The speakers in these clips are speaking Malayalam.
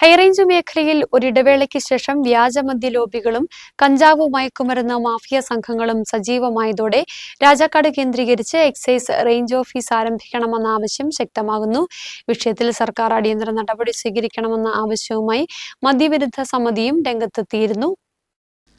ഹൈറേഞ്ച് മേഖലയിൽ ഒരിടവേളയ്ക്ക് ശേഷം വ്യാജമദ്യ ലോബികളും കഞ്ചാവ് മയക്കുമരുന്ന് മാഫിയ സംഘങ്ങളും സജീവമായതോടെ രാജാക്കാട് കേന്ദ്രീകരിച്ച് എക്സൈസ് റേഞ്ച് ഓഫീസ് ആരംഭിക്കണമെന്ന ആവശ്യം ശക്തമാകുന്നു. വിഷയത്തിൽ സർക്കാർ അടിയന്തര നടപടി സ്വീകരിക്കണമെന്ന ആവശ്യവുമായി മദ്യവിരുദ്ധ സമിതിയും രംഗത്തെത്തിയിരുന്നു.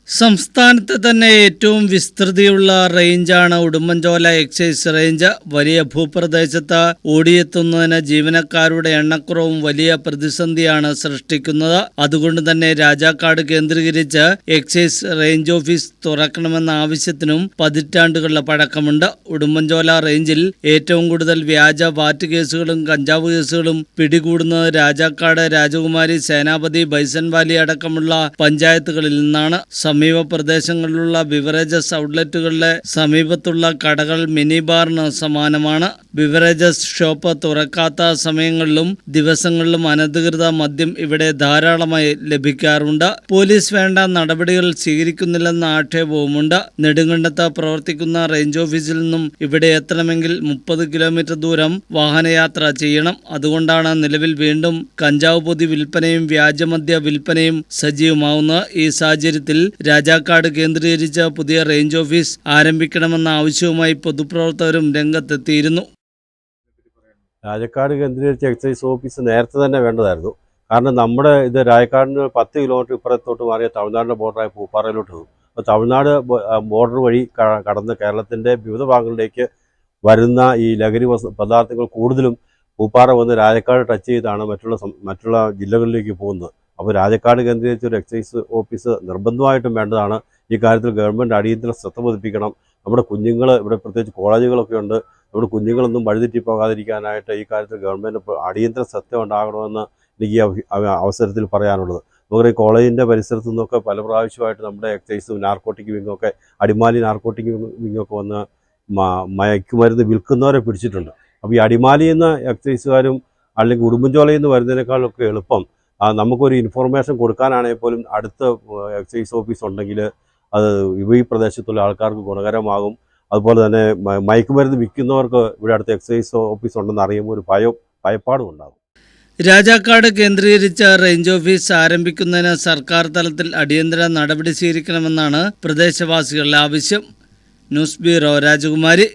സംസ്ഥാനത്ത് തന്നെ ഏറ്റവും വിസ്തൃതിയുള്ള റേഞ്ചാണ് ഉടുമ്പൻചോല എക്സൈസ് റേഞ്ച്. വലിയ ഭൂപ്രദേശത്ത് ഓടിയെത്തുന്നതിന് ജീവനക്കാരുടെ എണ്ണക്കുറവും വലിയ പ്രതിസന്ധിയാണ് സൃഷ്ടിക്കുന്നത്. അതുകൊണ്ട് തന്നെ രാജാക്കാട് കേന്ദ്രീകരിച്ച് എക്സൈസ് റേഞ്ച് ഓഫീസ് തുറക്കണമെന്ന ആവശ്യത്തിനും പതിറ്റാണ്ടുകളുടെ പഴക്കമുണ്ട്. ഉടുമ്പൻചോല റേഞ്ചിൽ ഏറ്റവും കൂടുതൽ വ്യാജ വാറ്റ് കേസുകളും കഞ്ചാവ് കേസുകളും പിടികൂടുന്നത് രാജാക്കാട് രാജകുമാരി സേനാപതി ബൈസൻവാലി അടക്കമുള്ള പഞ്ചായത്തുകളിൽ നിന്നാണ്. സമീപ പ്രദേശങ്ങളിലുള്ള ബിവറേജസ് ഔട്ട്ലെറ്റുകളിലെ സമീപത്തുള്ള കടകൾ മിനി ബാറിന് സമാനമാണ്. ബിവറേജസ് ഷോപ്പ് തുറക്കാത്ത സമയങ്ങളിലും ദിവസങ്ങളിലും അനധികൃത മദ്യം ഇവിടെ ധാരാളമായി ലഭിക്കാറുണ്ട്. പോലീസ് വേണ്ട നടപടികൾ സ്വീകരിക്കുന്നില്ലെന്ന ആക്ഷേപവുമുണ്ട്. നെടുങ്കണ്ടത്ത് പ്രവർത്തിക്കുന്ന റേഞ്ച് ഓഫീസിൽ നിന്നും ഇവിടെ എത്തണമെങ്കിൽ മുപ്പത് കിലോമീറ്റർ ദൂരം വാഹനയാത്ര ചെയ്യണം. അതുകൊണ്ടാണ് നിലവിൽ വീണ്ടും കഞ്ചാവ് പൊതി വിൽപ്പനയും വ്യാജമദ്യ വിൽപ്പനയും സജീവമാവുന്നത്. ഈ സാഹചര്യത്തിൽ രാജാക്കാട് കേന്ദ്രീകരിച്ച പുതിയ റേഞ്ച് ഓഫീസ് ആരംഭിക്കണമെന്ന ആവശ്യവുമായി പൊതുപ്രവർത്തകരും രംഗത്തെത്തിയിരുന്നു. രാജക്കാട് കേന്ദ്രീകരിച്ച എക്സൈസ് ഓഫീസ് നേരത്തെ തന്നെ വേണ്ടതായിരുന്നു. കാരണം നമ്മുടെ ഇത് രാജക്കാടിന് പത്ത് കിലോമീറ്റർ ഇപ്പുറത്തോട്ട് മാറിയ തമിഴ്നാടിന്റെ ബോർഡറായ പൂപ്പാറയിലോട്ട് അപ്പോൾ തമിഴ്നാട് ബോർഡർ വഴി കടന്ന് കേരളത്തിന്റെ വിവിധ ഭാഗങ്ങളിലേക്ക് വരുന്ന ഈ ലഹരി പദാർത്ഥങ്ങൾ കൂടുതലും പൂപ്പാറ വന്ന് രാജക്കാട് ടച്ച് ചെയ്താണ് മറ്റുള്ള മറ്റുള്ള ജില്ലകളിലേക്ക് പോകുന്നത്. അപ്പോൾ രാജക്കാട് കേന്ദ്രീകരിച്ച് ഒരു എക്സൈസ് ഓഫീസ് നിർബന്ധമായിട്ടും വേണ്ടതാണ്. ഈ കാര്യത്തിൽ ഗവൺമെന്റ് അടിയന്തര ശ്രദ്ധ പതിപ്പിക്കണം. നമ്മുടെ കുഞ്ഞുങ്ങൾ ഇവിടെ പ്രത്യേകിച്ച് കോളേജുകളൊക്കെ ഉണ്ട്. നമ്മുടെ കുഞ്ഞുങ്ങളൊന്നും വഴിതെറ്റി പോകാതിരിക്കാനായിട്ട് ഈ കാര്യത്തിൽ ഗവൺമെന്റ് അടിയന്തര ശ്രദ്ധ ഉണ്ടാകണമെന്ന് എനിക്ക് അവസരത്തിൽ പറയാനുള്ളത്. നമുക്ക് ഈ കോളേജിന്റെ പരിസരത്തു നിന്നൊക്കെ പല പ്രാവശ്യമായിട്ട് നമ്മുടെ എക്സൈസും നാർക്കോട്ടിക് വിങ്ങൊക്കെ അടിമാലി നാർക്കോട്ടിക് വിങ്ങൊക്കെ വന്ന് മയക്കുമരുന്ന് വിൽക്കുന്നവരെ പിടിച്ചിട്ടുണ്ട്. അപ്പോൾ ഈ അടിമാലിയിൽ നിന്ന് എക്സൈസുകാരും അല്ലെങ്കിൽ ഉടുമ്പൻചോലയിൽ നിന്ന് വരുന്നതിനേക്കാളൊക്കെ എളുപ്പം നമുക്കൊരു ഇൻഫോർമേഷൻ കൊടുക്കാനാണെങ്കിൽ പോലും അടുത്ത എക്സൈസ് ഓഫീസ് ഉണ്ടെങ്കിൽ അത് ഈ പ്രദേശത്തുള്ള ആൾക്കാർക്ക് ഗുണകരമാകും. അതുപോലെ തന്നെ മയക്കുമരുന്ന് വിൽക്കുന്നവർക്ക് ഇവിടെ അടുത്ത് എക്സൈസ് ഓഫീസ് ഉണ്ടെന്ന് അറിയുമ്പോൾ ഒരു ഭയം ഭയപ്പാടും ഉണ്ടാകും. രാജാക്കാട് കേന്ദ്രീകരിച്ച റേഞ്ച് ഓഫീസ് ആരംഭിക്കുന്നതിന് സർക്കാർ തലത്തിൽ അടിയന്തര നടപടി സ്വീകരിക്കണമെന്നാണ് പ്രദേശവാസികളുടെ ആവശ്യം. ന്യൂസ് ബ്യൂറോ രാജകുമാരി.